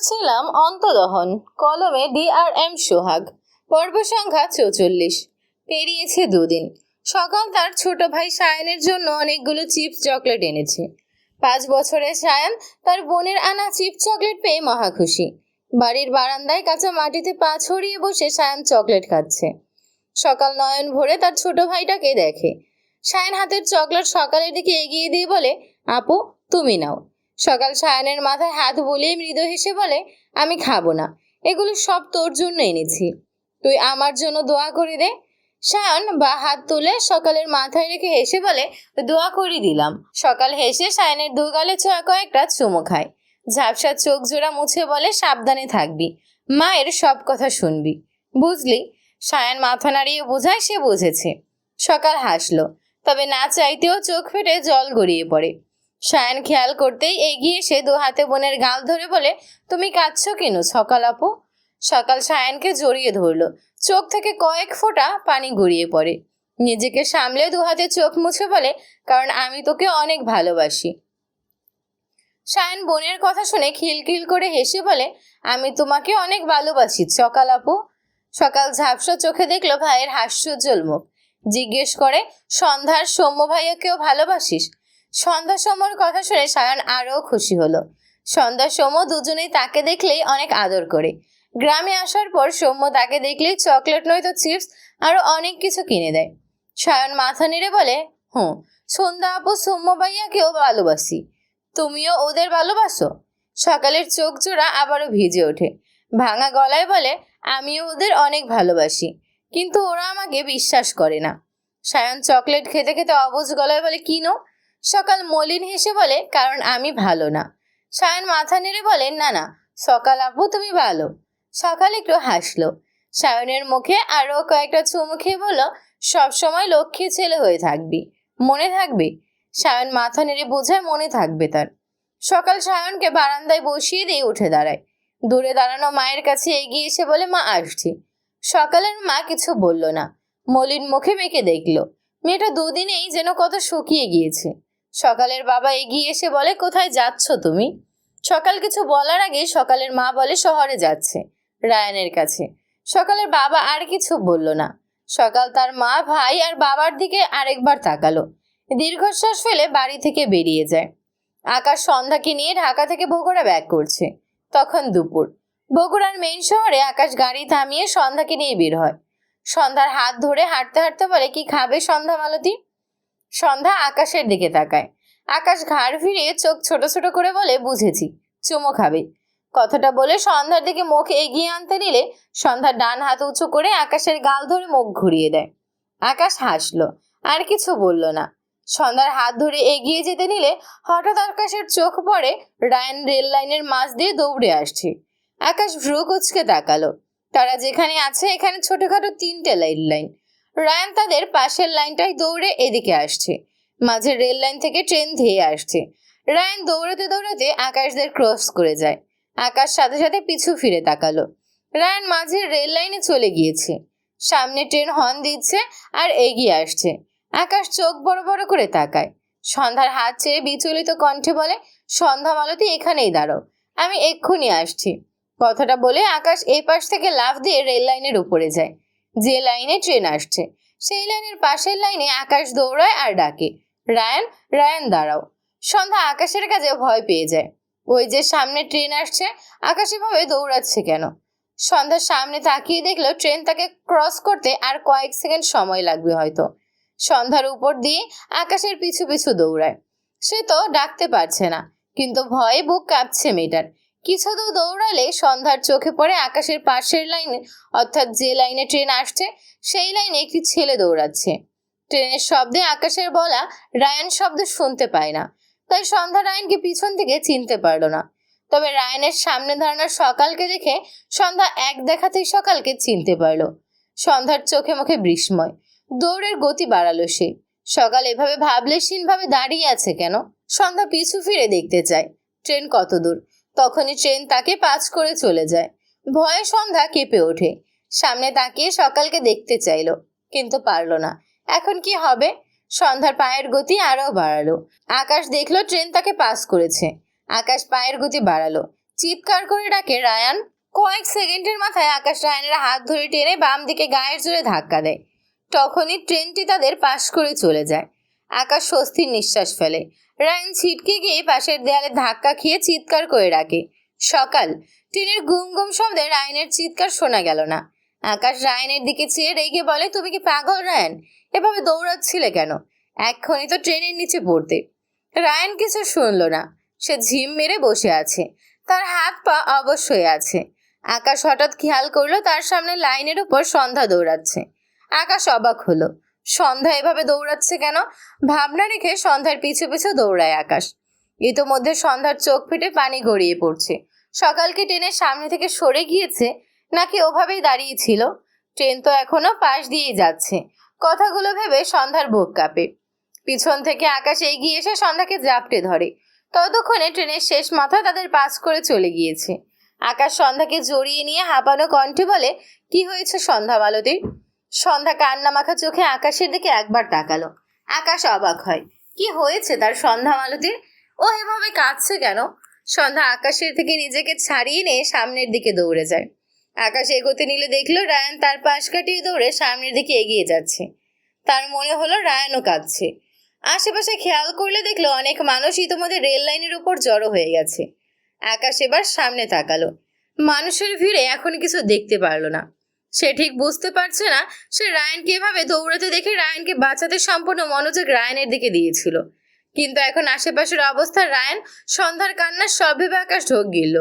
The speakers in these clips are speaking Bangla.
পড়ছিলাম অন্তদহন, কলমে ডি আর এম সোহাগ। পর্ব সংখ্যা চৌচল্লিশ। পেরিয়েছে দুদিন। সকাল তার ছোট ভাই সায়নের জন্য অনেকগুলো চিপস চকলেট এনেছে। পাঁচ বছরের সায়ন তার বোনের আনা চিপ চকলেট পেয়ে মহা খুশি। বাড়ির বারান্দায় কাঁচা মাটিতে পা ছড়িয়ে বসে সায়ন চকলেট খাচ্ছে। সকাল নয়ন ভরে তার ছোট ভাইটাকে দেখে। সায়ন হাতের চকলেট সকালের দিকে এগিয়ে দিয়ে বলে, আপু, তুমি নাও। সকাল সায়নের মাথায় হাত বলিয়ে মৃদু হেসে বলে, আমি খাব না। এগুলো সব তোর জন্য এনেছি। তুই আমার জন্য দোয়া করে দে। সায়ন বা হাত তুলে সকালের মাথায় রেখে হেসে বলে, দোয়া করি দিলাম। সকাল হেসে সায়নের দুগালে ছোঁয়া কয়েকটা চুমো খায়। ঝাপসা চোখ জোড়া মুছে বলে, সাবধানে থাকবি। মায়ের সব কথা শুনবি। বুঝলি? সায়ন মাথা নাড়িয়ে বোঝায়, সে বুঝেছে। সকাল হাসলো। তবে না চাইতেও চোখ ফেটে জল গড়িয়ে পড়ে। সায়ন খেয়াল করতেই এগিয়ে এসে দু হাতে বোনের গাল ধরে বলে, তুমি কাঁদছো কেন সকাল আপু? সকাল সায়নকে জড়িয়ে ধরলো। চোখ থেকে কয়েক ফোঁটা পানি গড়িয়ে পড়ে। নিজেকে সামলে দু হাতে চোখ মুছে বলে, কারণ আমি তোকে অনেক ভালোবাসি। সায়ন বোনের কথা শুনে খিলখিল করে হেসে বলে, আমি তোমাকে অনেক ভালোবাসি, সকাল আপু। সকাল ঝাপসা চোখে দেখল ভাইয়ের হাস্যোজ্জ্বল মুখ। জিজ্ঞেস করে, সন্ধ্যার সৌম্য ভাইয়াকেও ভালোবাসিস? সন্ধ্যা সৌম্যর কথা শুনে সায়ন আরও খুশি হলো। সন্ধ্যা সৌম্য দুজনেই তাকে দেখলেই অনেক আদর করে। গ্রামে আসার পর সৌম্য তাকে দেখলেই চকলেট নয়তো চিপস আরও অনেক কিছু কিনে দেয়। সায়ন মাথা নেড়ে বলে, হুঁ, সন্ধ্যা আপু, সৌম্য ভাইয়াকেও ভালোবাসি। তুমিও ওদের ভালোবাসো? সকালের চোখ জোড়া আবারও ভিজে ওঠে। ভাঙা গলায় বলে, আমিও ওদের অনেক ভালোবাসি, কিন্তু ওরা আমাকে বিশ্বাস করে না। সায়ন চকলেট খেতে খেতে অবুঝ গলায় বলে কিনো সকাল মলিন হেসে বলে, কারণ আমি ভালো না। সায়ন মাথা নেড়ে বলে, না না, সকাল আপু তুমি ভালো। সকাল একটু হাসলো। সায়নের মুখে আরও কয়েকটা চুমু খেয়ে বলল সবসময় লক্ষ্মী ছেলে হয়ে থাকবি, মনে থাকবে? সায়ন মাথা নেড়ে বোঝায়, মনে থাকবে তার। সকাল সায়নকে বারান্দায় বসিয়ে দিয়ে উঠে দাঁড়ায়। দূরে দাঁড়ানো মায়ের কাছে এগিয়ে এসে বলে, মা, আসছি। সকালের মা কিছু বলল না। মলিন মুখে মেখে দেখল। মেয়েটা দুদিনেই যেন কত শুকিয়ে গিয়েছে। সকালের বাবা এগিয়ে এসে বলে, কোথায় যাচ্ছ তুমি? সকাল কিছু বলার আগে সকালের মা বলে, শহরে যাচ্ছে রায়ানের কাছে। সকালের বাবা আর কিছু বলল না। সকাল তার মা, ভাই আর বাবার দিকে আরেকবার তাকালো। দীর্ঘশ্বাস ফেলে বাড়ি থেকে বেরিয়ে যায়। আকাশ সন্ধ্যাকে নিয়ে ঢাকা থেকে বগুড়া ব্যাক করছে। তখন দুপুর। বগুড়ার মেইন শহরে আকাশ গাড়ি থামিয়ে সন্ধ্যাকে নিয়ে বের হয়। সন্ধ্যার হাত ধরে হাঁটতে হাঁটতে বলে, কি খাবে সন্ধ্যা মালতী সন্ধ্যা আকাশের দিকে তাকায়। আকাশ ঘাড় ফিরিয়ে চোখ ছোট ছোট করে বলে, বুঝেছি, চুমো খাবে। কথাটা বলে সন্ধ্যার দিকে মুখ এগিয়ে আনতে নিলে সন্ধ্যা ডান হাত উঁচু করে আকাশের গাল ধরে মুখ ঘুরিয়ে দেয়। আকাশ হাসলো, আর কিছু বলল না। সন্ধ্যার হাত ধরে এগিয়ে যেতে নিলে হঠাৎ আকাশের চোখ পড়ে রায়ন রেল লাইনের মাঝ দিয়ে দৌড়ে আসছে। আকাশ ভ্রু কুচকে তাকালো। তারা যেখানে আছে, এখানে ছোটখাটো তিনটে লাইন লাইন। রায়ান তাদের পাশের লাইনটায় দৌড়ে এদিকে আসছে। মাঝের রেল লাইন থেকে ট্রেন ধেয়ে আসছে। রায়ান দৌড়াতে দৌড়াতে আকাশদের ক্রস করে যায়। আকাশ সাথে সাথে পিছু ফিরে তাকালো। রায়ান মাঝের রেল লাইনে চলে গিয়েছে। সামনে ট্রেন হর্ন দিচ্ছে আর এগিয়ে আসছে। আকাশ চোখ বড় বড় করে তাকায়। সন্ধ্যার হাত ছেড়ে বিচলিত কণ্ঠে বলে, সন্ধ্যা মালতী, এখানেই দাঁড়ো আমি এক্ষুনি আসছি। কথাটা বলে আকাশ এই পাশ থেকে লাফ দিয়ে রেল লাইনের উপরে যায়। যে লাইনে ট্রেন আসছে, সেই লাইনের পাশের লাইনে আকাশ দৌড়ায় আর ডাকে, রায়ান রায়ান, দাঁড়াও। সন্ধ্যা আকাশের কাছে ভয় পেয়ে যায়। ওই যে সামনে ট্রেন আসছে, আকাশ এভাবে দৌড়াচ্ছে কেন? সন্ধ্যার সামনে তাকিয়ে দেখল ট্রেন তাকে ক্রস করতে আর কয়েক সেকেন্ড সময় লাগবে হয়তো। সন্ধ্যার উপর দিয়ে আকাশের পিছু পিছু দৌড়ায়। সে তো ডাকতে পারছে না, কিন্তু ভয়ে বুক কাঁপছে মেয়েটার। কিছু দূর দৌড়ালে সন্ধ্যার চোখে পড়ে আকাশের পাশের লাইনে, অর্থাৎ যে লাইনে ট্রেন আসছে, সেই লাইনে একটি ছেলে দৌড়াচ্ছে। ট্রেনের শব্দে আকাশের বলা রায়ান শব্দ শুনতে পায় না। তাই সন্ধ্যা রায়ানকে পিছন থেকে চিনতে পারল না। তবে রায়ানের সামনে দাঁড়ানো সকালকে দেখে সন্ধ্যা এক দেখাতেই সকালকে চিনতে পারল। সন্ধ্যার চোখে মুখে বিস্ময়। দৌড়ের গতি বাড়ালো সে। সকাল এভাবে ভাবলেশীনভাবে দাঁড়িয়ে আছে কেন? সন্ধ্যা পিছু ফিরে দেখতে চায়। ট্রেন কত দূর? তখনই ট্রেন তাকে পাঁচ করে চলে যায়। ভয়ে সন্ধ্যা কেঁপে ওঠে। সামনে তাকিয়ে সকালকে দেখতে চাইলো, কিন্তু পারল না। এখন কি হবে? সন্ধ্যার পায়ের গতি আরও বাড়ালো। আকাশ দেখল ট্রেন তাকে পাস করেছে। আকাশ পায়ের গতি বাড়ালো। চিৎকার করে ডাকে, রায়ান! কয়েক সেকেন্ডের মাথায় আকাশ রায়ানের হাত ধরে টেনে বাম দিকে গায়ের জোরে ধাক্কা দেয়। তখনই ট্রেনটি তাদের পাশ করে চলে যায়। আকাশ স্বস্তির নিঃশ্বাস ফেলে। রায়ান ছিটকে গিয়ে পাশের দেয়ালে ধাক্কা খেয়ে চিৎকার করে রাখে সকাল। ট্রেনের গুম গুম শব্দে রায়নের চিৎকার শোনা গেল না। আকাশ রায়নের দিকে চেয়ে রেগে বলে, তুমি কি পাগল রায়ন? এভাবে দৌড়াচ্ছিলে কেন? এক্ষুনি তো ট্রেনের নিচে পড়তে। রায়ন কিছু শুনল না। সে ঝিম মেরে বসে আছে। তার হাত পা অবশ্যই আছে। আকাশ হঠাৎ খেয়াল করল, তার সামনে লাইনের উপর সন্ধ্যা দৌড়াচ্ছে। আকাশ অবাক হলো। সন্ধ্যা এভাবে দৌড়াচ্ছে কেন? ভাবনা রেখে সন্ধ্যার পিছু পিছু দৌড়ায় আকাশ। ইতোমধ্যে সন্ধ্যার চোখ ফেটে পানি গড়িয়ে পড়ছে। সকালকে ট্রেনের সামনে থেকে সরে গিয়েছে, নাকি ওভাবেই দাঁড়িয়ে ছিল? ট্রেন তো এখনও পাশ দিয়েই যাচ্ছে। কথাগুলো ভেবে সন্ধ্যার বুক কাঁপে। পিছন থেকে আকাশ এগিয়ে এসে সন্ধ্যাকে জাপটে ধরে। ততক্ষণে ট্রেনের শেষ মাথা তাদের পাস করে চলে গিয়েছে। আকাশ সন্ধ্যাকে জড়িয়ে নিয়ে হাঁপানো কণ্ঠে বলে, কি হয়েছে সন্ধ্যা মালতীর সন্ধ্যা কান্না মাখা চোখে আকাশের দিকে একবার তাকালো। আকাশ অবাক হয়। কি হয়েছে তার সন্ধ্যা মালতীর? ও এভাবে কাঁদছে কেন? সন্ধ্যা আকাশের থেকে নিজেকে ছাড়িয়ে নিয়ে সামনের দিকে দৌড়ে যায়। আকাশ এগোতে নিলে দেখল রায়ান তার পাশ কাটিয়ে দৌড়ে সামনের দিকে এগিয়ে যাচ্ছে। তার মনে হলো রায়ানও কাঁদছে। আশেপাশে খেয়াল করলে দেখল অনেক মানুষ ইতোমধ্যে রেল লাইনের উপর জড়ো হয়ে গেছে। আকাশ এবার সামনে তাকালো। মানুষের ভিড়ে এখন কিছু দেখতে পারল না। সে ঠিক বুঝতে পারছে না। সে রায়ানকে এভাবে দৌড়াতে দেখে রায়নকে বাঁচাতে সম্পূর্ণ মনোযোগ রায়ানের দিকে দিয়েছিল। কিন্তু এখন আশেপাশের অবস্থা, রায়ান সন্ধ্যার কান্না সব ভেবে আকাশ ঢোক গিলল।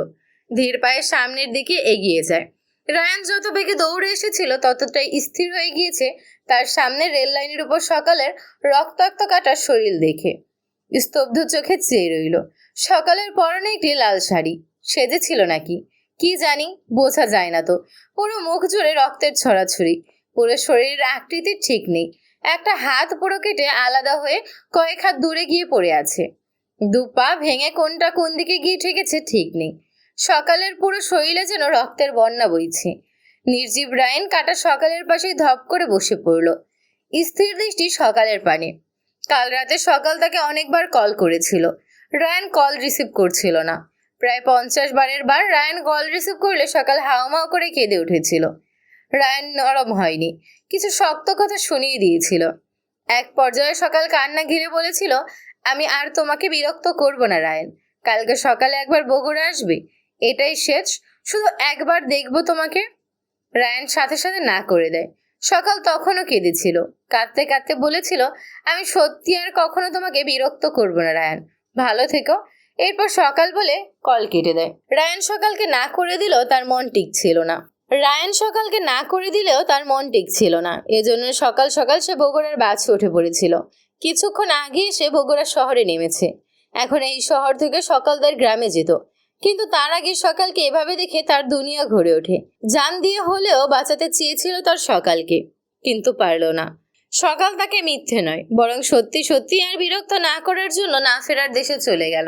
ধীর পায়ে সামনের দিকে এগিয়ে যায়। রায়ান যত বেগে দৌড়ে এসেছিল, ততটাই স্থির হয়ে গিয়েছে তার সামনে রেল লাইনের উপর সকালের রক্তাক্ত কাটা শরীর দেখে। স্তব্ধ চোখে চেয়ে রইল। সকালের পরনে একটি লাল শাড়ি। সেজেছিল নাকি? কি জানি বোঝা যায় না তো। পুরো মুখ জুড়ে রক্তের ছড়াছড়ি। পুরো শরীরের আকৃতি ঠিক নেই। একটা হাত পুরো কেটে আলাদা হয়ে কয়েক হাত দূরে গিয়ে পড়ে আছে। দু পা ভেঙে কোনটা কোন দিকে গিয়ে ঠেকেছে ঠিক নেই। সকালের পুরো শরীরে যেন রক্তের বন্যা বইছে। নির্জীব রায়ন কাটা সকালের পাশেই ধপ করে বসে পড়ল। স্থির দৃষ্টি সকালের পানে। কাল রাতে সকাল তাকে অনেকবার কল করেছিল। রায়ান কল রিসিভ করছিল না। প্রায় পঞ্চাশ বারের বার রায়ান কল রিসিভ করলে সকাল হাওমাও করে কেঁদে উঠেছিল। রায়ান নরম হয়নি, কিছু শক্ত কথা শুনিয়ে দিয়েছিল। এক পর্যায়ে সকাল কান্না ঘিরে বলেছিল, আমি আর তোমাকে বিরক্ত করব না রায়ন, কালকে সকালে একবার বগুড়া আসবে, এটাই শেষ, শুধু একবার দেখব তোমাকে। রায়ান সাথে সাথে না করে দেয়। সকাল তখনও কেঁদেছিল, কাঁদতে কাঁদতে বলেছিল, আমি সত্যি আর কখনো তোমাকে বিরক্ত করব না রায়ান, ভালো থেকো এরপর সকাল বলে কল কেটে দেয়। রায়ান সকালকে না করে দিলেও তার মন টিকছিল না। রায়ান সকালকে না করে দিলেও তার মন টিকছিল না। এজন্য সকাল সকাল সে বগুড়ার বাসে উঠে পড়েছিল। কিছুক্ষণ আগে সে বগুড়া শহরে নেমেছে। এখন এই শহর থেকে সকাল তার গ্রামে যেত। কিন্তু তার আগে সকালকে এভাবে দেখে তার দুনিয়া ঘুরে ওঠে। জান দিয়ে হলেও বাঁচাতে চেয়েছিল তার সকালকে, কিন্তু পারল না। সকাল তাকে মিথ্যে নয়, বরং সত্যি সত্যি আর বিরক্ত না করার জন্য না ফেরার দেশে চলে গেল।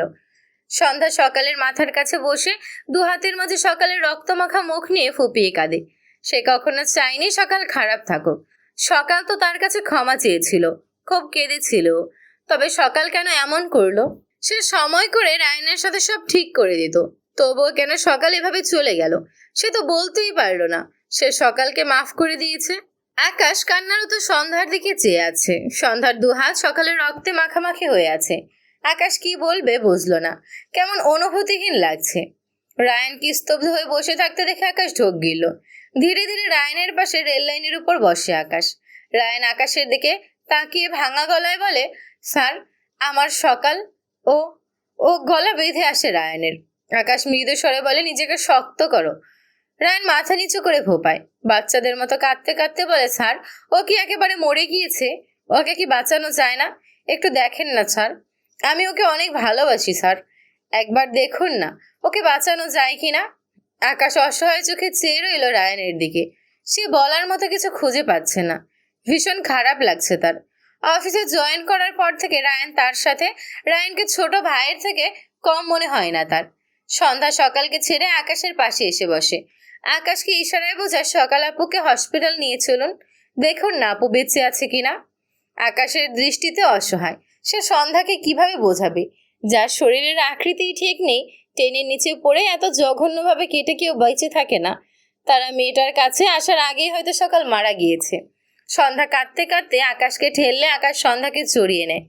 সন্ধ্যা সকালের মাথার কাছে বসে দু হাতের মাঝে সকালের রক্তমাখা মুখ নিয়ে ফুপিয়ে কাঁদে। সে কখনো চায়নি সকাল খারাপ থাকুক। সকাল তো তার কাছে ক্ষমা চেয়েছিল, খুব কেঁদেছিল। তবে সকাল কেন এমন করল? সে সময় করে রায়নের সাথে সব ঠিক করে দিত। তবুও কেন সকাল এভাবে চলে গেল? সে তো বলতেই পারল না। সে সকালকে মাফ করে দিয়েছে। আকাশ কান্নারত সন্ধ্যার দিকে চেয়ে আছে। সন্ধ্যার দুহাত সকালের রক্তে মাখামাখি হয়ে আছে। আকাশ কি বলবে বুঝলো না। কেমন অনুভূতিহীন লাগছে। রায়ান কি স্তব্ধ হয়ে বসে থাকতে দেখে আকাশ ঢোক গিল ধীরে ধীরে রায়নের পাশে রেল লাইনের উপর বসে আকাশ। রায়ান আকাশের দিকে তাকিয়ে ভাঙা গলায় বলে, স্যার, আমার সকাল ও ও গলা বেঁধে আসে রায়ানের। আকাশ মৃদু স্বরে বলে, নিজেকে শক্ত করো। রায়ান মাথা নিচু করে ভোপায়। বাচ্চাদের মতো কাঁদতে কাঁদতে বলে, স্যার, ও কি একেবারে মরে গিয়েছে? ওকে কি বাঁচানো যায় না? একটু দেখেন না, স্যার। আমি ওকে অনেক ভালোবাসি, স্যার। একবার দেখুন না, ওকে বাঁচানো যায় কি না? আকাশ অসহায় চোখে চেয়ে রইল রায়ানের দিকে। সে বলার মতো কিছু খুঁজে পাচ্ছে না। ভীষণ খারাপ লাগছে তার। অফিসে জয়েন করার পর থেকে রায়ান তার সাথে, রায়ানকে ছোট ভাইয়ের থেকে কম মনে হয় না তার। সন্ধ্যা সকালকে ছেড়ে আকাশের পাশে এসে বসে। আকাশকে ইশারায় বোঝায়, সকাল আপুকে হসপিটাল নিয়ে চলুন। দেখুন না আপু বেঁচে আছে কিনা আকাশের দৃষ্টিতে অসহায়। সে সন্ধ্যাকে কীভাবে বোঝাবে? যার শরীরের আকৃতি ঠিক নেই ট্রেনের নিচে পড়ে এত জঘন্যভাবে কেটে কেউ বেঁচে থাকে না। তারা মেয়েটার কাছে আসার আগেই হয়তো সকাল মারা গিয়েছে। সন্ধ্যা কাঁদতে কাঁদতে আকাশকে ঠেললে আকাশ সন্ধ্যাকে চড়িয়ে নেয়।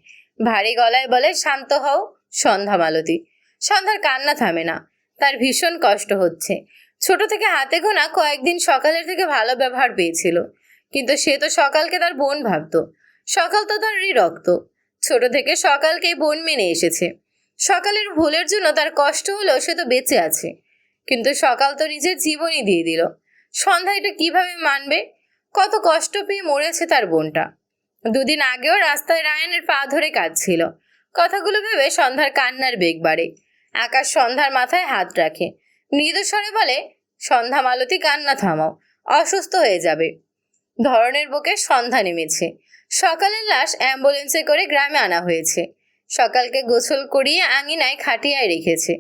ভারী গলায় বলে, শান্ত হও, সন্ধ্যা মালতী। সন্ধ্যার কান্না থামে না। তার ভীষণ কষ্ট হচ্ছে। ছোট থেকে হাতে গোনা কয়েকদিন সকালের থেকে ভালো ব্যবহার পেয়েছিল। কিন্তু সে তো সকালকে তার বোন ভাবতো। সকাল তো তারই রক্ত। ছোট থেকে সকালকেই বোন মেনে এসেছে। সকালের ভুলের জন্য তার কষ্ট হলেও সে তো বেঁচে আছে। কিন্তু সকাল তো নিজের জীবনই দিয়ে দিল। সন্ধ্যা এটা কীভাবে মানবে? কত কষ্ট পেয়ে মরেছে তার বোনটা। দুদিন আগেও রাস্তায় রায়নের পা ধরে কাঁদছিল। কথাগুলো ভেবে সন্ধ্যার কান্নার বেগ বাড়ে। আকাশ সন্ধ্যার মাথায় হাত রাখে। মৃদু স্বরে বলে, সন্ধ্যা মালতী, কান্না থামাও। অসুস্থ হয়ে যাবে। ধরনের বুকে সন্ধ্যা নেমেছে। সকালের লাশ অ্যাম্বুলেন্সে করে গ্রামে আনা হয়েছে। সকালকে গোসল করিয়ে আঙিনায় খাটিয়ায় রেখেছে।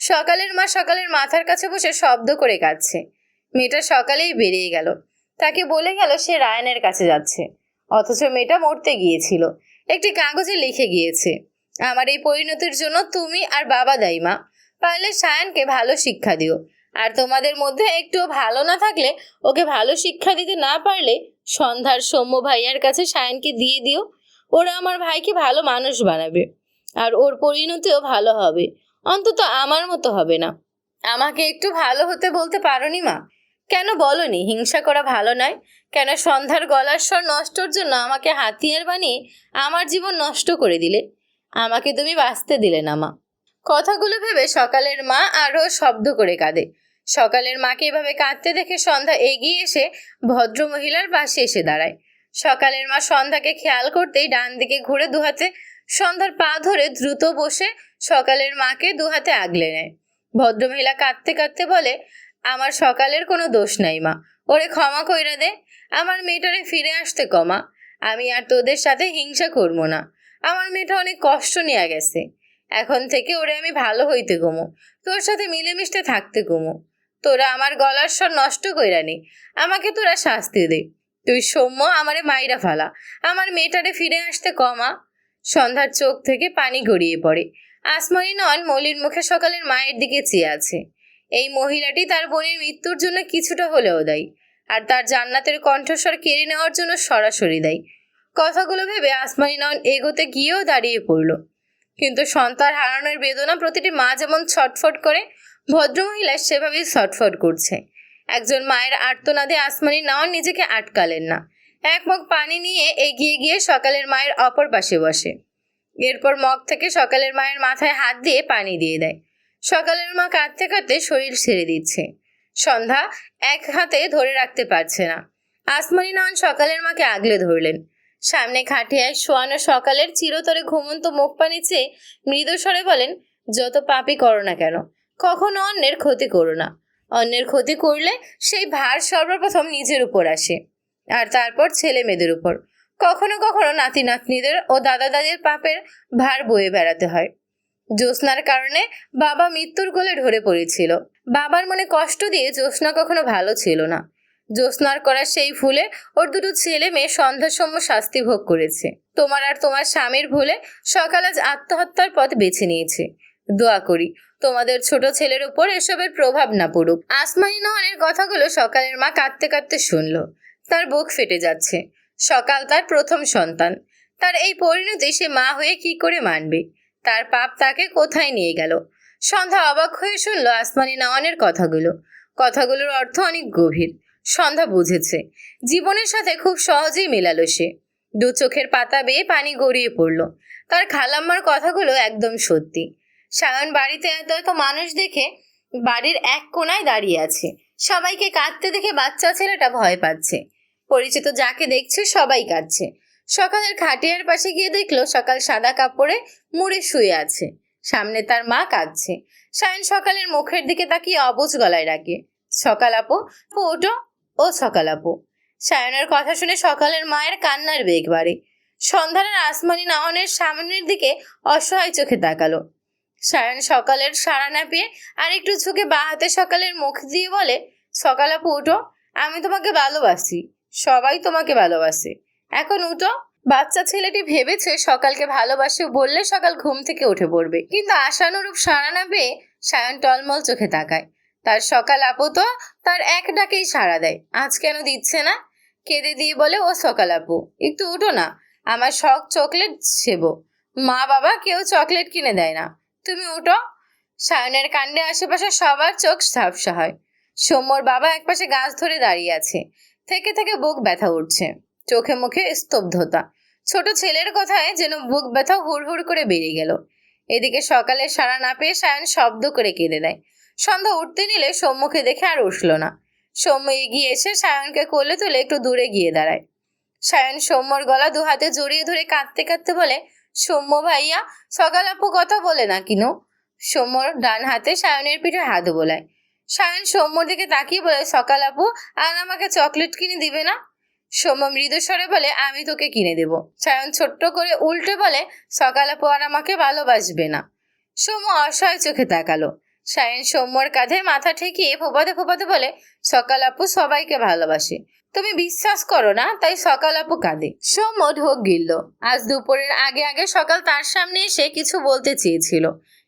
সকালের মা সকালের মাথার কাছে বসে শব্দ করে কাঁদছে। মেয়েটা সকালেই বেরিয়ে গেল। তাকে বলে গেল সে রায়নের কাছে যাচ্ছে। অথচ মেয়েটা মরতে গিয়েছিল। একটি কাগজে লিখে গিয়েছে, আমার এই পরিণতির জন্য তুমি আর বাবা দায়ী মা। পারলে সায়ানকে ভালো শিক্ষা দিও। আর তোমাদের মধ্যে একটু ভালো না থাকলে, ওকে ভালো শিক্ষা দিতে না পারলে, সন্ধ্যার সৌম্য ভাইয়ার কাছে সায়নকে দিয়ে দিও। ওরা আমার ভাইকে ভালো মানুষ বানাবে। আর ওর পরিণতিও ভালো হবে। অন্তত আমার মতো হবে না। আমাকে একটু ভালো হতে বলতে পারোনি মা? কেন বলনি? হিংসা করা ভালো নয়। কেন সন্ধ্যার গলার স্বর নষ্টর জন্য আমাকে হাতিয়ার বানিয়ে আমার জীবন নষ্ট করে দিলে? আমাকে তুমি বাঁচতে দিলে না মা। কথাগুলো ভেবে সকালের মা আরও শব্দ করে কাঁদে। সকালের মাকে এভাবে কাঁদতে দেখে সন্ধ্যা এগিয়ে এসে ভদ্র মহিলার পাশে এসে দাঁড়ায়। সকালের মা সন্ধ্যাকে খেয়াল করতেই ডান দিকে ঘুরে দুহাতে সন্ধ্যার পা ধরে দ্রুত বসে সকালের মাকে দুহাতে আগলে নেয়। ভদ্রমহিলা কাঁদতে কাঁদতে বলে, আমার সকালের কোনো দোষ নাই মা। ওরে ক্ষমা কইরা দে। আমার মেয়েটারে ফিরে আসতে কমা আমি আর তোদের সাথে হিংসা করব না। আমার মেয়েটা অনেক কষ্ট নিয়ে গেছে। এখন থেকে ওরে আমি ভালো হইতে গমো। তোর সাথে মিলেমিশতে থাকতে গমো। তোরা আমার গলার স্বর নষ্ট কইরা নি। আমাকে তোরা শাস্তি দে। তুই সৌম্য আমারে মাইরা ফালা। আমার মেয়েটারে ফিরে আসতে কমা। সন্ধ্যার চোখ থেকে পানি গড়িয়ে পড়ে। আসমানি নন মলির মুখে সকালের মায়ের দিকে চেয়ে আছে। এই মহিলাটি তার বোনের মৃত্যুর জন্য কিছুটা হলেও দায়ী। আর তার জান্নাতের কণ্ঠস্বর কেড়ে নেওয়ার জন্য সরাসরি দায়ী। কথাগুলো ভেবে আসমানি নন এগোতে গিয়েও দাঁড়িয়ে পড়ল। কিন্তু সন্তান হারানোর বেদনা প্রতিটি মা যেমন ছটফট করে ভদ্রমহিলা সেভাবেই ছটফট করছে। একজন মায়ের আর্তনাদে আসমানি নন নিজেকে আটকালেন না। এক মগ পানি নিয়ে এগিয়ে গিয়ে সকালের মায়ের অপর পাশে বসে। এরপর মগ থেকে সকালের মায়ের মাথায় হাত দিয়ে পানি দিয়ে দেয়। সকালের মা কাঁদতে কাঁদতে শরীর ছেড়ে দিচ্ছে। সন্ধ্যা এক হাতে ধরে রাখতে পারছে না। আসমানি নন সকালের মাকে আগলে ধরলেন। সামনে খাটিয়ায় শোয়ানো সকালের চিরতরে ঘুমন্ত মুখ পানি চেয়ে মৃদু স্বরে বলেন, যত পাপই করো না কেন কখনো অন্যের ক্ষতি করো না। অন্যের ক্ষতি করলে সেই ভার সর্বপ্রথম নিজের উপর আসে, আর তারপর ছেলে মেয়েদের উপর। কখনো কখনো নাতি নাতনিদের ও দাদা দাদির পাপের ভার বয়ে বেড়াতে হয়। জ্যোৎস্নার কারণে বাবা মৃত্যুর গোলে ঢরে পড়েছিল। বাবার মনে কষ্ট দিয়ে জ্যোৎস্না কখনো ভালো ছিল না। জ্যোৎস্নার করা সেই ফুলে ওর দুটো ছেলে মেয়ে সন্ধ্যাসম্য শাস্তি ভোগ করেছে। তোমার আর তোমার স্বামীর ভুলে সকাল আজ আত্মহত্যার পথ বেছে নিয়েছে। দোয়া করি। তোমাদের ছোট ছেলের উপর এসবের প্রভাব না পড়ুক। আসমানি নহনের কথাগুলো সকালের মা কাঁদতে কাঁদতে শুনল। তার বুক ফেটে যাচ্ছে। সকাল তার প্রথম সন্তান। তার এই পরিণতি সে মা হয়ে কি করে মানবে? তার পাপ তাকে কোথায় নিয়ে গেল? সন্ধ্যা অবাক হয়ে শুনল আসমানি নওয়ানের কথাগুলো। কথাগুলোর অর্থ অনেক গভীর। সন্ধ্যা বুঝেছে। জীবনের সাথে খুব সহজেই মেলালো সে। দু চোখের পাতা বেয়ে পানি গড়িয়ে পড়ল। তার খালাম্মার কথাগুলো একদম সত্যি। সায়ন বাড়িতে এত এত মানুষ দেখে বাড়ির এক কোনায় দাঁড়িয়ে আছে। সবাইকে কাঁদতে দেখে বাচ্চা ছেলেটা ভয় পাচ্ছে। পরিচিত যাকে দেখছে সবাই কাঁদছে। সকালের খাটিয়ার পাশে গিয়ে দেখল সকাল সাদা কাপড়ে মুড়ে শুয়ে আছে। সামনে তার মা কাঁদছে। সায়ন সকালের মুখের দিকে তাকিয়ে অবুজ গলায় ডাকে সকাল আপু ওঠো। ও সকাল আপু। সায়নের কথা শুনে সকালের মায়ের কান্নার বেগ বাড়ে। সন্ধ্যার আসমানি নাহনের সামনের দিকে অসহায় চোখে তাকালো। সায়ন সকালের সাড়া না পেয়ে আর একটু ঝুঁকে বা হাতে সকালের মুখ দিয়ে বলে, সকাল আপু, উঠো। আমি তোমাকে ভালোবাসি। সবাই তোমাকে ভালোবাসে। এখন উঠো। বাচ্চা ছেলেটি ভেবেছে সকালকে ভালোবাসে বললে সকাল ঘুম থেকে উঠে পড়বে। কিন্তু আশানুরূপ সাড়া না পেয়ে সায়ন টলমল চোখে তাকায়। তার সকাল আপু তো তার এক ডাকেই সাড়া দেয়। আজ কেন দিচ্ছে না? কেঁদে দিয়ে বলে, ও সকাল আপু, একটু উঠো না। আমার শখ চকলেট সেবো। মা বাবা কেউ চকলেট কিনে দেয় না। তুমি উঠো। সায়নের কাণ্ডে আশেপাশে সবার চোখ ঝাপসা হয়। সৌম্যর বাবা একপাশে গাছ ধরে দাঁড়িয়ে আছে। থেকে থেকে বুক ব্যথা উঠছে। চোখে মুখে স্তব্ধতা। ছোট ছেলের কথায় যেন বুক ব্যথা হুড় হুড় করে বেরিয়ে গেল। এদিকে সকালে সারা না পেয়ে সায়ন শব্দ করে কেঁদে দেয়। সন্ধ্যা উঠতে নিলে সৌম্যকে দেখে আর উঠল না। সৌম্য এগিয়ে এসে সায়নকে কোলে তুলে একটু দূরে গিয়ে দাঁড়ায়। সায়ন সৌম্যর গলা দু হাতে জড়িয়ে ধরে কাঁদতে কাঁদতে বলে সৌম্য ভাইয়া, সকাল আপু কথা বলে না কিনো? সৌম্যর ডান হাতে সায়নের পিঠে হাত বোলায়। সায়ন সৌম্যর দিকে তাকিয়ে বলে, সকাল আপু, আর আমাকে চকলেট কিনে দিবে না? সৌম্য মৃদু স্বরে বলে, আমি তোকে কিনে দেব। সায়ন ছোট্ট করে উল্টে বলে, সকাল আপু আর আমাকে ভালোবাসবে না। সৌম্য অসহায় চোখে তাকালো। সায়ন সৌম্যর কাঁধে মাথা ঠেকিয়ে ফোপাতে ফোপাতে বলে, সকাল আপু সবাইকে ভালোবাসে। তুমি বিশ্বাস করো না? তাই সকাল আপু কাঁদে। সৌম্য ঢোক গিলল। আজ দুপুরের আগে আগে সকাল তার সামনে এসে কিছু বলতে চেয়েছিল,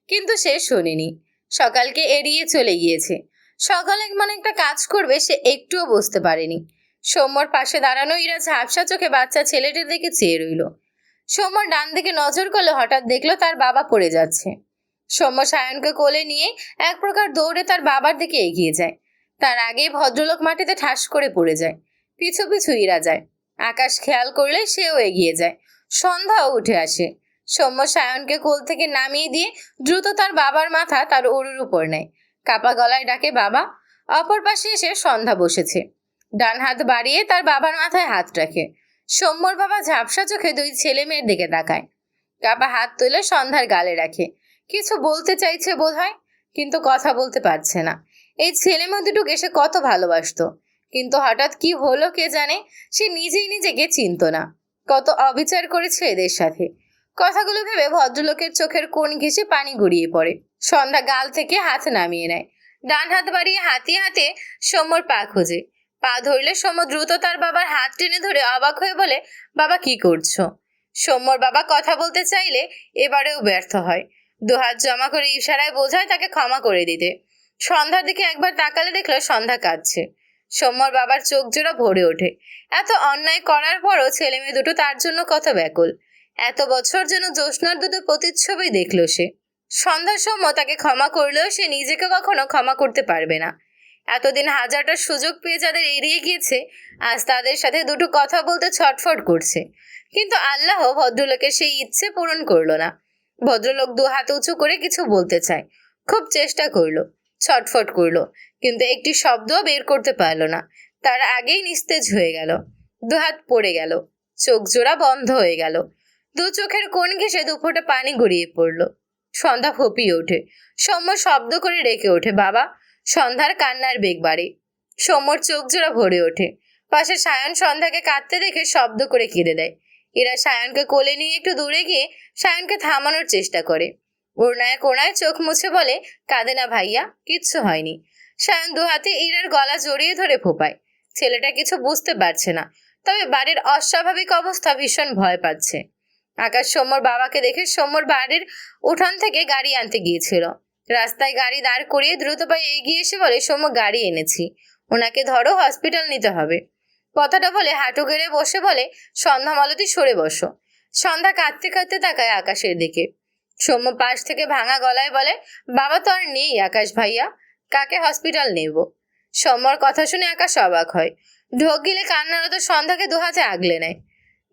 কিন্তু সে শোনেনি। সকালকে এড়িয়ে চলে গিয়েছে। সকাল এমন একটা কাজ করবে সে একটুও বুঝতে পারেনি। সৌম্যর পাশে দাঁড়ানো ইরা ঝাপসা চোখে বাচ্চা ছেলেটির দিকে চেয়ে রইল। সৌম্যর ডান দিকে নজর করলে, হঠাৎ দেখল তার বাবা পড়ে যাচ্ছে। সৌম্য সায়নকে কোলে নিয়ে এক প্রকার দৌড়ে তার বাবার দিকে এগিয়ে যায়। তার আগে ভদ্রলোক মাটিতে ঠাস করে পড়ে যায়। পিছু পিছু ইরা যায়। আকাশ খেয়াল করলে সেও এগিয়ে যায়। সন্ধ্যাও উঠে আসে। সৌম্য সায়নকে কোল থেকে নামিয়ে দিয়ে দ্রুত তার বাবার মাথা তার উড়ুর উপর নেয়। কাপা গলায় ডাকে, বাবা! অপর পাশে এসে সন্ধ্যা বসেছে। ডান হাত বাড়িয়ে তার বাবার মাথায় হাত রাখে। সৌম্যর বাবা ঝাপসা চোখে দুই ছেলে মেয়ের দিকে তাকায়। কাপা হাত তুলে সন্ধ্যার গালে রাখে। কিছু বলতে চাইছে বোধহয়, কিন্তু কথা বলতে পারছে না। এই ছেলে মেয়ে দুটোকে সে কত ভালোবাসতো। কিন্তু হঠাৎ কি হলো কে জানে? সে নিজেই নিজেকে চিনত না। কত অবিচার করেছে এদের সাথে। কথাগুলো ভেবে ভদ্রলোকের চোখের কোণ ঘেঁষে পানি গড়িয়ে পড়ে। সন্ধ্যা গাল থেকে হাত নামিয়ে নেয়। ডান হাত বাড়িয়ে হাতে হাতে সৌম্যর পা খোঁজে। পা ধরলে সৌম্য দ্রুত তার বাবার হাত টেনে ধরে অবাক হয়ে বলে, বাবা, কি করছ? সৌম্যর বাবা কথা বলতে চাইলে এবারেও ব্যর্থ হয়। দুহাত জমা করে ইশারায় বোঝায় তাকে ক্ষমা করে দিতে। সন্ধ্যার দিকে একবার তাকালে দেখল সন্ধ্যা কাঁদছে। সৌম্যর বাবার চোখ জোড়া ভরে ওঠে। এত অন্যায় করার পরও ছেলে মেয়ে দুটো তার জন্য কত ব্যাকুল। এত বছর যেন জ্যোৎস্নার দুটো প্রতিচ্ছবি দেখল সে। সন্ধ্যার সময় তাকে ক্ষমা করলেও সে নিজেকে কখনো ক্ষমা করতে পারবে না। এতদিন হাজারটা সুযোগ পেয়ে যাদের এড়িয়ে গিয়েছে, আজ তাদের সাথে দুটো কথা বলতে ছটফট করছে। কিন্তু আল্লাহ ভদ্রলোকের সেই ইচ্ছে পূরণ করল না। ভদ্রলোক দু হাত উঁচু করে কিছু বলতে চায়। খুব চেষ্টা করল, ছটফট করল। কিন্তু একটি শব্দও বের করতে পারল না। তার আগেই নিস্তেজ হয়ে গেল। দু হাত পড়ে গেল। চোখ জোড়া বন্ধ হয়ে গেল। দু চোখের কোণ ঘেসে দুপুরটা পানি গড়িয়ে পড়ল। সন্ধ্যা ফপিয়ে ওঠে। সৌম্য শব্দ করে রেখে ওঠে, বাবা, সন্ধ্যার কান্নার বেগ বাড়ে। সৌম্যর চোখ জোড়া ভরে ওঠে। পাশে সায়ন সন্ধ্যাকে কাঁদতে দেখে শব্দ করে কেঁদে দেয়। এরা সায়নকে কোলে নিয়ে একটু দূরে গিয়ে সায়নকে থামানোর চেষ্টা করে। ওড়নায় কোনায় চোখ মুছে বলে, কাঁদে না ভাইয়া, কিচ্ছু হয়নি। সায়ন দু হাতে ইরার গলা জড়িয়ে ধরে ফোপায়। ছেলেটা কিছু বুঝতে পারছে না, তবে বাড়ির অস্বাভাবিক অবস্থা ভীষণ ভয় পাচ্ছে। আকাশ সৌম্যর বাবাকে দেখে সৌম্যর বাড়ির উঠান থেকে গাড়ি আনতে গিয়েছিল। রাস্তায় গাড়ি দাঁড় করিয়ে দ্রুত পায়ে এগিয়ে এসে বলে সৌম্য গাড়ি এনেছি। ওনাকে ধরো, হসপিটাল নিতে হবে। কথাটা বলে হাঁটু গেড়ে বসে বলে, সন্ধ্যা মালতী, সরে বসো। সন্ধ্যা কাঁদতে কাঁদতে তাকায় আকাশের দিকে। সৌম্য পাশ থেকে ভাঙা গলায় বলে, বাবা তো আর নেই আকাশ ভাইয়া। কাকে হসপিটাল নেব? সৌম্যর কথা শুনে আকাশ অবাক হয়। ঢোক গিলে কান্নারত সন্ধ্যাকে দুহাতে আগলে নেয়।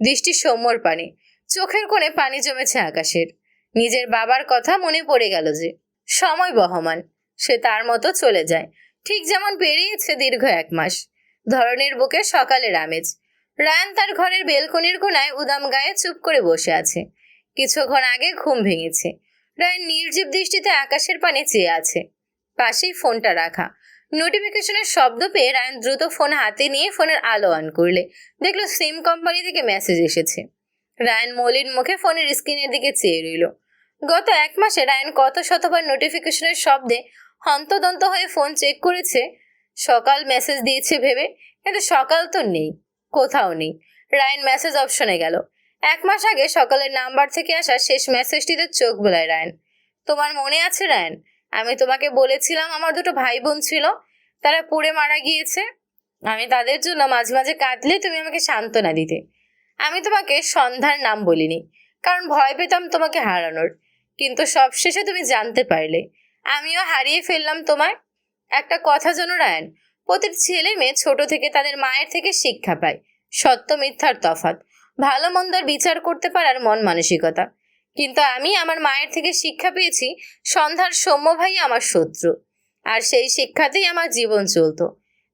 দৃষ্টি সৌম্যর পানে। চোখের কোণে পানি জমেছে আকাশের। নিজের বাবার কথা মনে পড়ে গেল যে, সময় বহমান। সে তার মতো চলে যায়। ঠিক যেমন পেরিয়েছে দীর্ঘ এক মাস। ধরনের বুকে সকালের আমেজ। রায়ান তার ঘরের বেলকনির কোনায় উদাম গায়ে চুপ করে বসে আছে। কিছুক্ষণ আগে ঘুম ভেঙেছে। রায়ান নির্জীব দৃষ্টিতে আকাশের পানে চেয়ে আছে। পাশেই ফোনটা রাখা। নোটিফিকেশনের শব্দ পেয়ে রায়ান দ্রুত ফোন হাতে নিয়ে ফোনের আলো অন করলে। দেখল সিম কোম্পানি থেকে মেসেজ এসেছে। রায়ান মলিন মুখে ফোনের স্ক্রিনের দিকে চেয়ে রইল। গত এক মাসে রায়ন কত শতবার নোটিফিকেশনের শব্দে হন্তদন্ত হয়ে ফোন চেক করেছে? সকাল মেসেজ দিয়েছে ভেবে, কিন্তু সকাল তো নেই, কোথাও নেই। রায়ান মেসেজ অপশনে গেল। এক মাস আগে সকালের নাম্বার থেকে আসা শেষ মেসেজটিতে চোখ বোলায় রায়ান। তোমার মনে আছে রায়ান? আমি তোমাকে বলেছিলাম, আমার দুটো ভাই বোন ছিল, তারা পুড়ে মারা গিয়েছে। আমি তাদের জন্য মাঝে মাঝে কাঁদলে তুমি আমাকে সান্ত্বনা দিতে। আমি তোমাকে সন্ধ্যার নাম বলিনি, কারণ ভয় পেতাম তোমাকে হারানোর। কিন্তু সবশেষে তুমি জানতে পারলে, আমিও হারিয়ে ফেললাম তোমায়। একটা কথা যেন রায়ন, প্রতিটি ছেলে মেয়ে ছোট থেকে তাদের মায়ের থেকে শিক্ষা পায়, সত্য মিথ্যার তফাৎ। ভালো মন্দার বিচার করতে পারার মন মানসিকতা। কিন্তু আমি আমার মায়ের থেকে শিক্ষা পেয়েছি, সন্ধ্যার সৌম্য ভাই আমার শত্রু। আর সেই শিক্ষাতেই আমার জীবন চলতো।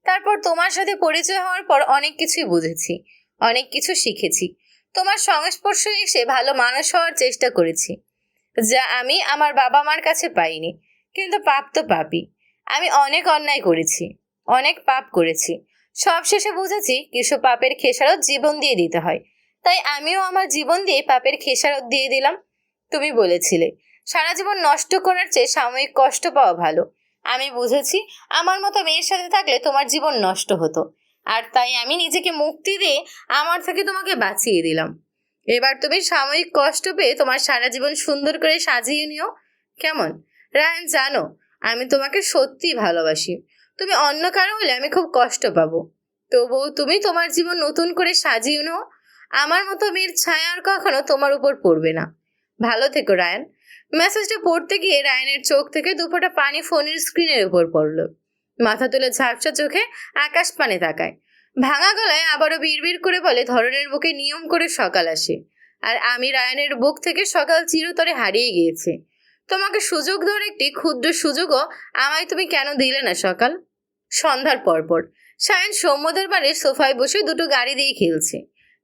তারপর তোমার সাথে পরিচয় হওয়ার পর অনেক কিছুই বুঝেছি, অনেক কিছু শিখেছি। তোমার সংস্পর্শে এসে ভালো মানুষ হওয়ার চেষ্টা করেছি, যা আমি আমার বাবা মার কাছে পাইনি, কিন্তু পাপ তো পাপই। আমি অনেক অন্যায় করেছি, অনেক পাপ করেছি। সব শেষে বুঝেছি কিছু পাপের খেসারত জীবন দিয়ে দিতে হয়। তাই আমিও আমার জীবন দিয়ে পাপের খেসারত দিয়ে দিলাম। তুমি বলেছিলে। সারা জীবন নষ্ট করার চেয়ে সাময়িক কষ্ট পাওয়া ভালো। আমি বুঝেছি, আমার মতো মেয়ের সাথে থাকলে তোমার জীবন নষ্ট হতো। আর তাই আমি নিজেকে মুক্তি দিয়ে আমার থেকে তোমাকে বাঁচিয়ে দিলাম। এবার তুমি সাময়িক কষ্ট পেয়ে তোমার সারা জীবন সুন্দর করে সাজিয়ে নিও। কেমন? রায়ন, জানো, আমি তোমাকে সত্যি ভালোবাসি। তুমি অন্য কারও হলে আমি খুব কষ্ট পাবো। তবুও তুমি তোমার জীবন নতুন করে সাজিয়ে নাও। আমার মতো মেয়ের ছায়া আর কখনো তোমার উপর পড়বে না। ভালো থেকো, রায়ন। মেসেজটা পড়তে গিয়ে রায়নের চোখ থেকে দুপোটা পানি ফোনের স্ক্রিনের উপর পড়ল। মাথা তুলে ঝাপসা চোখে আকাশ পানে তাকায়। ভাঙা গলায় আবারও বিড়বিড় করে বলে, ধরনের বুকে নিয়ম করে সকাল আসে। আর আমি রায়নের বুক থেকে সকাল চিরতরে হারিয়ে গিয়েছে। তোমাকে সুযোগ ধরে একটি ক্ষুদ্র সুযোগও আমায় তুমি কেন দিলে না সকাল? সন্ধ্যার পরপর। সায়ন সৌম্যদের বাড়ির সোফায় বসে দুটো গাড়ি দিয়ে খেলছে।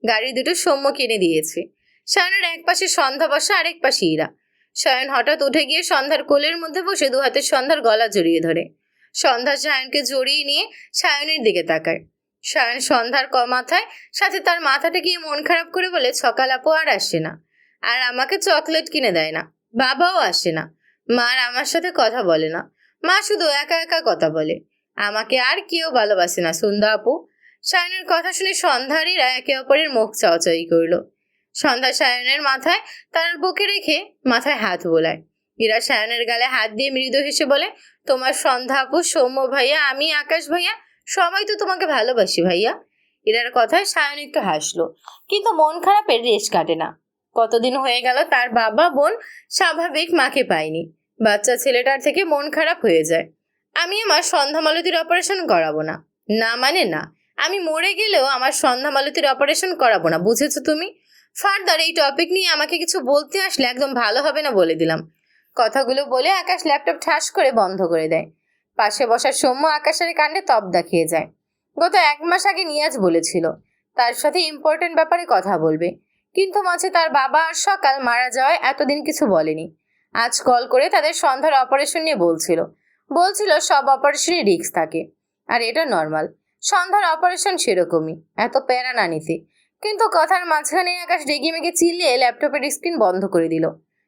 গাড়ি দুটো সৌম্য কিনে দিয়েছে। সায়নের এক পাশে সন্ধ্যা বসা, আরেক পাশে ইরা। সায়ন হঠাৎ উঠে গিয়ে সন্ধ্যার কোলের মধ্যে বসে দু হাতে সন্ধ্যার গলা জড়িয়ে ধরে। সন্ধ্যা সায়নকে জড়িয়ে নিয়ে সায়নের দিকে তাকায়। সায়ন সন্ধ্যার ক মাথায়, সাথে তার মাথাটা গিয়ে মন খারাপ করে বলে, সকাল আপু আর আসে না। আর আমাকে চকলেট কিনে দেয় না। বাবাও আসে না। মা আর আমার সাথে কথা বলে না। মা শুধু একা একা কথা বলে। আমাকে আর কেউ ভালোবাসে না সন্ধ্যা আপু। সায়নের কথা শুনে সন্ধ্যারীরা একে অপরের মুখ চাওয়াচাই করল। সন্ধ্যা সায়নের মাথায় তার বুকে রেখে মাথায় হাত বোলায়। ইরা সায়নের গালে হাত দিয়ে মৃদু হেসে বলে, তোমার সন্ধ্যা আপু, সৌম্য ভাইয়া, আমি আকাশ ভাইয়া, সবাই তো তোমাকে ভালোবাসি ভাইয়া। ইরার কথায় সায়ন একটু হাসলো, কিন্তু মন খারাপের রেশ কাটে না। কতদিন হয়ে গেল তার বাবা, বোন স্বাভাবিক মাকে পায়নি। বাচ্চা ছেলেটার থেকে মন খারাপ হয়ে যায়। আমি আমার সন্ধ্যা মালতীর অপারেশন করাবো না। না মানে না। আমি মরে গেলেও আমার সন্ধ্যা মালতীর অপারেশন করাবো না, বুঝেছ তুমি? ফার্দার, এই টপিক নিয়ে আমাকে কিছু বলতে আসলে একদম ভালো হবে না বলে দিলাম। কথাগুলো বলে আকাশ ল্যাপটপ ঠাস করে বন্ধ করে দেয়। পাশে বসার সৌম্য আকাশের কাণ্ডে তপ দেখিয়ে যায়। গত এক মাস আগে নিয়াজ বলেছিল, তার সাথে ইম্পর্টেন্ট ব্যাপারে কথা বলবে। কিন্তু মাঝে তার বাবা আর সকাল মারা যাওয়ায় এতদিন কিছু বলেনি। আজ কল করে তাদের সন্ধ্যার অপারেশন নিয়ে বলছিল। বলছিল সব অপারেশনই রিস্ক থাকে। আর এটা নর্মাল সন্ধ্যার অপারেশন সেরকমই। এত প্যারা না নিতে। কিন্তু কথার মাঝখানে আকাশ ডেগে মেগে চিল্লিয়ে ল্যাপটপের স্ক্রিন বন্ধ করে দিল।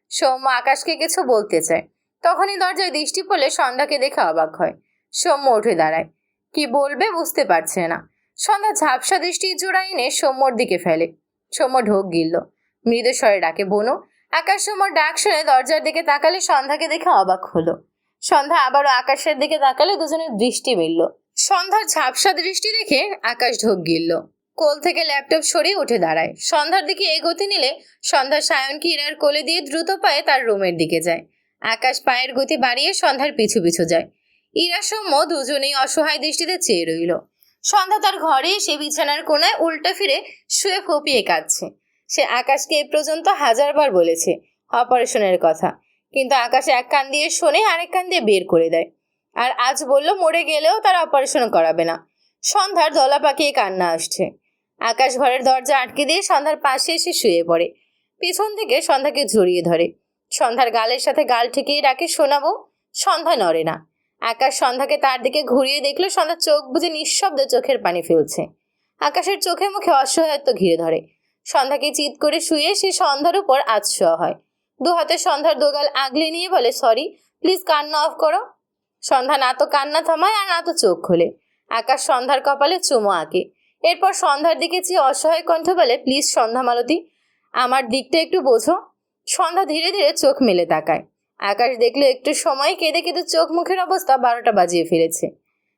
সৌম্য আকাশকে কিছু বলতে চায়। তখনই দরজায় দৃষ্টি পড়লে সন্ধ্যাকে দেখে অবাক হয়। সৌম্য উঠে দাঁড়ায়। কি বলবে বুঝতে পারছে না। সন্ধ্যা ঝাপসা দৃষ্টি জোড়া এনে সৌম্যর দিকে ফেলে। সৌম্য ঢোক গিলল। মৃদু স্বরে ডাকে, বোনো। আকাশ সৌম্যর ডাক শুনে দরজার দিকে তাকালে সন্ধ্যাকে দেখে অবাক হলো। সন্ধ্যা আবারও আকাশের দিকে তাকালে দুজনের দৃষ্টি মিলল। সন্ধ্যার ঝাপসা দৃষ্টি দেখে আকাশ ঢোক গিলল। কোল থেকে ল্যাপটপ সরিয়ে উঠে দাঁড়ায়। সন্ধ্যার দিকে এগোতে নিলে সন্ধ্যা সায়নকে ইরার কোলে দিয়ে দ্রুত পায়ে তার রুমের দিকে যায়। আকাশ পায়ের গতি বাড়িয়ে সন্ধ্যার পিছু পিছু যায়। ইরা সৌম্য দুজনেই অসহায় দৃষ্টিতে চেয়ে রইল। সন্ধ্যা তার ঘরে এসে বিছানার কোনায় উল্টা ফিরে শুয়ে ফপিয়ে কাঁদছে। সে আকাশকে এ পর্যন্ত হাজারবার বলেছে অপারেশনের কথা। কিন্তু আকাশ এক কান দিয়ে শোনে, আরেক কান দিয়ে বের করে দেয়। আর আজ বলল, মরে গেলেও তার অপারেশন করাবে না। সন্ধ্যার দলা পাকিয়ে কান্না আসছে। আকাশ ঘরের দরজা আটকে দিয়ে সন্ধ্যার পাশে এসে শুয়ে পড়ে। পিছন থেকে সন্ধ্যাকে জড়িয়ে ধরে। সন্ধ্যার গালের সাথে গাল ঠেকিয়ে ডাকে, শোনাবো? সন্ধ্যা নড়ে না। আকাশ সন্ধ্যাকে তার দিকে ঘুরিয়ে দেখল, সন্ধ্যা চোখ বুঝে নিঃশব্দে চোখের পানি ফেলছে। আকাশের চোখে মুখে অসহায়ত্ব ঘিরে ধরে। সন্ধ্যাকে চিৎ করে শুয়ে সে সন্ধ্যার উপর আজশোয়া হয়। দু হাতে সন্ধ্যার দোগাল আগলে নিয়ে বলে, সরি, প্লিজ কান্না অফ করো। সন্ধ্যা না তো কান্না থামায় আর না তো চোখ খোলে। আকাশ সন্ধ্যার কপালে চুমো আঁকে। এরপর সন্ধ্যার দিকে চেয়ে অসহায় কণ্ঠ বলে, প্লিজ সন্ধ্যা মালতী, আমার দিকটা একটু বোঝো। সন্ধ্যা ধীরে ধীরে চোখ মেলে তাকায়। আকাশ দেখল একটু সময় কেঁদে কেঁদে চোখ মুখের অবস্থা বারোটা বাজিয়ে ফিরেছে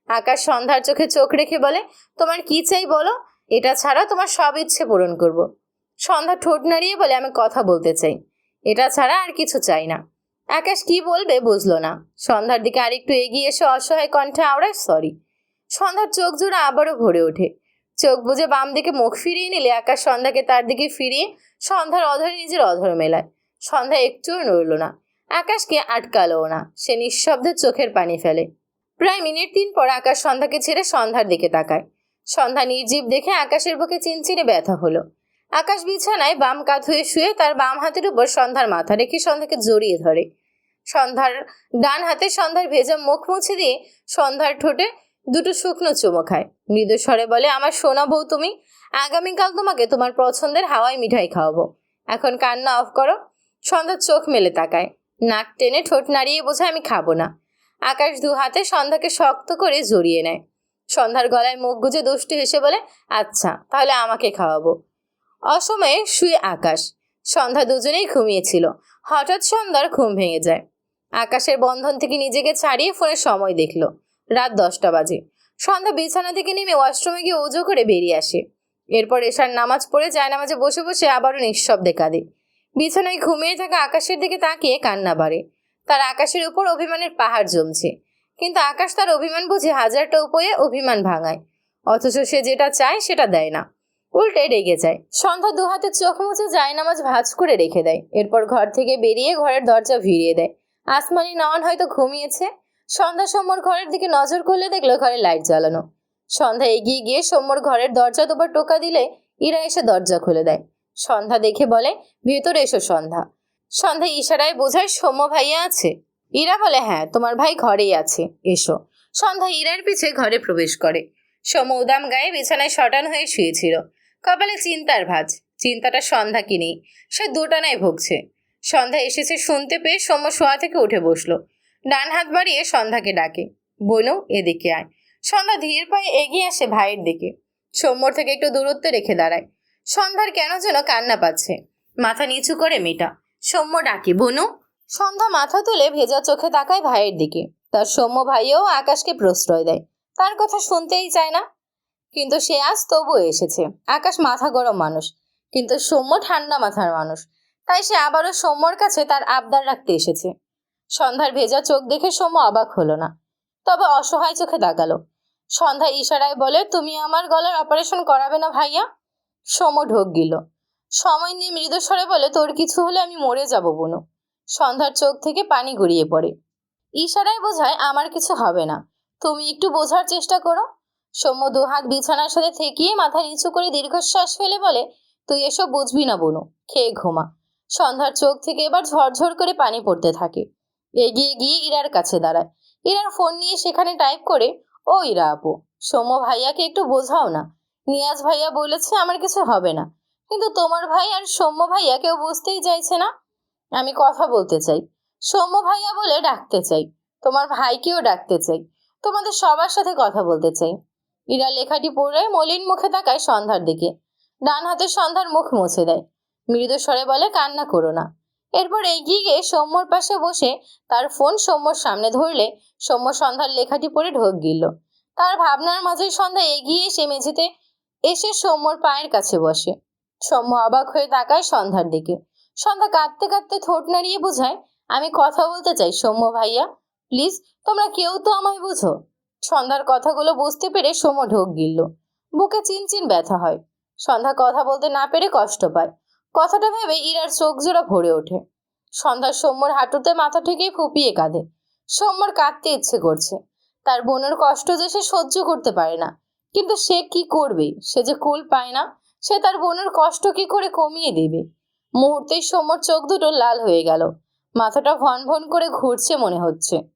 আকাশ সন্ধ্যার চোখে চোখ রেখে বলে, তোমার কি চাই বলো? এটা ছাড়া তোমার সব ইচ্ছে পূরণ করব। সন্ধ্যা ঠোঁট নাড়িয়ে বলে, আমি কথা বলতে চাই। এটা ছাড়া আর কিছু চাই না। আকাশ কি বলবে বুঝলো না। সন্ধ্যার দিকে আরেকটু এগিয়ে এসে অসহায় কণ্ঠে আওড়ায়, সরি। সন্ধ্যার চোখ জোড়া আবারও ভরে ওঠে। চোখ বুঝে বাম দিকে মুখ ফিরিয়ে নিলে আকাশ সন্ধ্যাকে তার দিকে ফিরিয়ে সন্ধ্যার অধরে নিজের অধর মেলায়। সন্ধ্যা একটুও নড়ল না। আকাশকে আটকালোও না। সে নিঃশব্দে চোখের পানি ফেলে। প্রায় মিনিট তিন পর আকাশ সন্ধ্যাকে ছেড়ে সন্ধ্যার দিকে তাকায়। সন্ধ্যা নির্জীব দেখে আকাশের বুকে চিনচিনে ব্যথা হলো। আকাশ বিছানায় বাম কাত হয়ে শুয়ে তার বাম হাতের উপর সন্ধ্যার মাথা রেখে সন্ধ্যাকে জড়িয়ে ধরে। সন্ধ্যার ডান হাতে সন্ধ্যার ভেজা মুখ মুছে দিয়ে সন্ধ্যার ঠোঁটে দুটো শুকনো চুমো খায়। মৃদু স্বরে বলে, আমার সোনা বউ তুমি, আগামীকাল তোমাকে তোমার পছন্দের হাওয়াই মিঠাই খাওয়াবো। এখন কান্না অফ করো সন্ধ্যা চোখ মেলে তাকায়। নাক টেনে ঠোঁট নাড়িয়ে বোঝায়, আমি খাব না। আকাশ দু হাতে সন্ধ্যাকে শক্ত করে জড়িয়ে নেয়। সন্ধ্যার গলায় মুখ গুজে দুষ্টু হেসে বলে আচ্ছা তাহলে আমাকে খাওয়াবো। অসময়ে শুয়ে আকাশ। সন্ধ্যা দুজনেই ঘুমিয়েছিল হঠাৎ সন্ধ্যার ঘুম ভেঙে যায়। আকাশের বন্ধন থেকে নিজেকে ছাড়িয়ে ফোনে সময় দেখল। রাত দশটা বাজে। সন্ধ্যা বিছানা থেকে নেমে ওয়াশরুমে গিয়ে ওজো করে বেরিয়ে আসে। এরপর এশার নামাজ পড়ে যায় নামাজে বসে বসে আবারও নিঃশব্দে কাঁদে। বিছানায় ঘুমিয়ে থাকা আকাশের দিকে তাকিয়ে কান্না বাড়ে। তার আকাশের উপর অভিমানের পাহাড় জমছে। কিন্তু আকাশ তার অভিমান বুঝে হাজারটা উপায়ে অভিমান ভাঙায়। অথচ সে যেটা চায় সেটা দেয় না। উল্টে রেগে যায়। সন্ধ্যা দুহাতে চোখ মুছে যায় নামাজ ভাঁজ করে রেখে দেয়। এরপর ঘর থেকে বেরিয়ে ঘরের দরজা ভিড়িয়ে দেয়। আসমানি নয়ন হয়তো ঘুমিয়েছে। সন্ধ্যা সৌম্যর ঘরের দিকে নজর করলে দেখল ঘরে লাইট জ্বালানো। সন্ধ্যা এগিয়ে গিয়ে সৌম্যর ঘরের দরজা দুবার টোকা দিলে ইরা এসে দরজা খুলে দেয়। সন্ধ্যা দেখে বলে, ভেতরে এসো সন্ধ্যা। সন্ধ্যা ইশারায় বোঝায় সৌম্য ভাইয়া আছে? ইরা বলে হ্যাঁ তোমার ভাই ঘরেই আছে, এসো। সন্ধ্যা ইরার পিছে ঘরে প্রবেশ করে। সৌম্য উদাম গায়ে বিছানায় শটান হয়ে শুয়েছিল। কপালে চিন্তার ভাঁজ, চিন্তাটা সন্ধ্যা কিনেই সে দুটানায় ভুগছে। সন্ধ্যা এসেছে শুনতে পেয়ে সৌম্য শোয়া থেকে উঠে বসল। ডান হাত বাড়িয়ে সন্ধ্যাকে ডাকে। বোনু, এদিকে আয়। সন্ধ্যা ধীর পায়ে এগিয়ে আসে ভাইয়ের দিকে। সৌম্যর থেকে একটু দূরত্বে রেখে দাঁড়ায়। সন্ধ্যার কেন যেন কান্না পাচ্ছে। মাথা নিচু করে মেটা। সৌম্য ডাকে, বনু! সন্ধ্যা মাথা তুলে ভেজা চোখে তাকায় ভাইয়ের দিকে। তার সৌম্য ভাইও আকাশকে প্রশ্রয় দেয়। তার কথা শুনতেই চায় না। কিন্তু সে আজ তবুও এসেছে। আকাশ মাথা গরম মানুষ। কিন্তু সৌম্য ঠান্ডা মাথার মানুষ। তাই সে আবারও সৌম্যর কাছে তার আবদার রাখতে এসেছে। সন্ধ্যার ভেজা চোখ দেখে সৌম্য অবাক হলো না। তবে অসহায় চোখে তাকালো। সন্ধ্যা ইশারায় বলে, তুমি আমার গলার অপারেশন করাবে না ভাইয়া? সৌম্য ঢোক গিল। সময় নিয়ে মৃদুস্বরে বলে, তোর কিছু হলে আমি মরে যাব বনু। সন্ধ্যার চোখ থেকে পানি গড়িয়ে পড়ে। ইশারায় বোঝায়, আমার কিছু হবে না। তুমি একটু বোঝার চেষ্টা করো। সৌম্য দুহাত বিছানার সাথে থেকিয়ে মাথা নিচু করে দীর্ঘশ্বাস ফেলে বলে, তুই এসব বুঝবি না বনু। খেয়ে ঘুমা। সন্ধ্যার চোখ থেকে এবার ঝরঝর করে পানি পড়তে থাকে। এগিয়ে গিয়ে ইরার কাছে দাঁড়ায়। ইরার ফোন নিয়ে সেখানে টাইপ করে, ও ইরা আপু, সৌম্য ভাইয়াকে একটু বোঝাও না। নিয়াজ ভাইয়া বলেছে আমার কিছু হবে না। কিন্তু তোমার ভাই আর সৌম্য ভাইয়া কেউ বুঝতেই চাইছে না। আমি কথা বলতে চাই। সৌম্য ভাইয়া বলে ডাকতে চাই। তোমার ভাইকেও ডাকতে চাই। তোমাদের সবার সাথে কথা বলতে চাই। ইরা লেখাটি পড়ে মলিন মুখে তাকায় সন্ধ্যার দিকে। ডান হাতে সন্ধ্যার মুখ মুছে দেয়। মৃদু স্বরে বলে, কান্না করো না। এরপর এগিয়ে গিয়ে সৌম্যর পাশে বসে তার ফোন সৌম্যর সামনে ধরলে সৌম্য সন্ধ্যার লেখাটি পড়ে ঢোক গিল তার ভাবনার মাঝে সন্ধ্যা এগিয়ে এসে মেঝেতে এসে সৌম্যর পায়ের কাছে বসে। সৌম্য অবাক হয়ে তাকায় সন্ধ্যার দিকে। সন্ধ্যা কাঁদতে কাঁদতে ঠোঁট নাড়িয়ে বোঝায়, আমি কথা বলতে চাই সৌম্য ভাইয়া। প্লিজ, তোমরা কেউ তো আমায় বুঝো? সন্ধ্যার কথাগুলো বুঝতে পেরে সৌম্য ঢোক গিলল। বুকে চিনচিন ব্যথা হয়। সন্ধ্যা কথা বলতে না পেরে কষ্ট পায়। কথাটা ভেবে ইরার চোখ জোড়া ভরে ওঠে। সন্ধ্যা সৌম্যর হাঁটুতে মাথা ঠেকে ফুপিয়ে কাঁদে। সৌম্যর কাঁদতে ইচ্ছে করছে। তার বোনের কষ্ট যে সে সহ্য করতে পারে না। কিন্তু সে কি করবে? সে যে কুল পায় না, সে তার বোনের কষ্ট কি করে কমিয়ে দেবে? মুহূর্তেই সৌম্যর চোখ দুটো লাল হয়ে গেল। মাথাটা ভন ভন করে ঘুরছে মনে হচ্ছে।